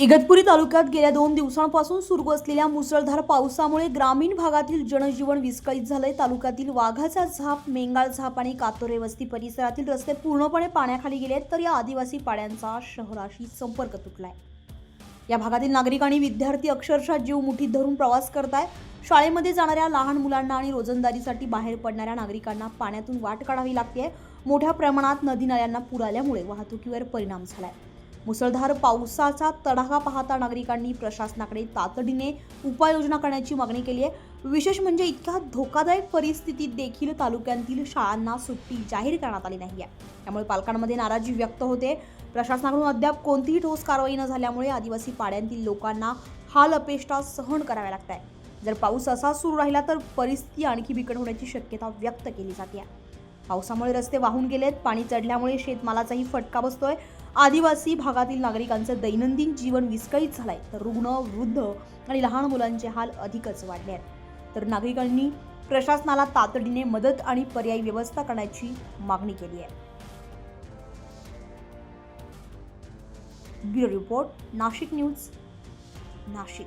इगतपुरी तालुक्यात गेल्या दोन दिवसांपासून सुरू असलेल्या मुसळधार पावसामुळे ग्रामीण भागातील जनजीवन विस्कळीत झालंय. तालुक्यातील वाघाचा झाप मेंगाळ झाप आणि कातोरे वस्ती परिसरातील रस्ते पूर्णपणे पाण्याखाली गेलेत तर या आदिवासी पाड्यांचा शहराशी संपर्क तुटलाय. या भागातील नागरिक आणि विद्यार्थी अक्षरशः जीव मुठीत धरून प्रवास करताय. शाळेमध्ये जाणाऱ्या लहान मुलांना आणि रोजंदारीसाठी बाहेर पडणाऱ्या नागरिकांना पाण्यातून वाट काढावी लागते मोठ्या प्रमाणात नदी नाल्यांना पूर आल्यामुळे वाहतुकीवर परिणाम झालाय. मुसळधार पावसाचा तडाखा पाहता नागरिकांनी प्रशासनाकडे तातडीने उपाययोजना करण्याची मागणी केली आहे. विशेष म्हणजे इतक्या धोकादायक परिस्थितीत देखील तालुक्यातील शाळांना सुट्टी जाहीर करण्यात आली नाही आहे. त्यामुळे पालकांमध्ये नाराजी व्यक्त होते. प्रशासनाकडून अद्याप कोणतीही ठोस कारवाई न झाल्यामुळे आदिवासी पाड्यांतील लोकांना हाल अपेष्टा सहन कराव्या लागत आहे जर पाऊस असा सुरू राहिला तर परिस्थिती आणखी बिकट होण्याची शक्यता व्यक्त केली जाते. पावसामुळे रस्ते वाहून गेलेत पाणी चढल्यामुळे शेतमालाचाही फटका बसतोय. आदिवासी भागातील नागरिकांचं दैनंदिन जीवन विस्कळीत झालंय. तर रुग्ण वृद्ध आणि लहान मुलांचे हाल अधिकच वाढले आहेत. तर नागरिकांनी प्रशासनाला तातडीने मदत आणि पर्यायी व्यवस्था करण्याची मागणी केली आहे. Bureau report Nashik news Nashik.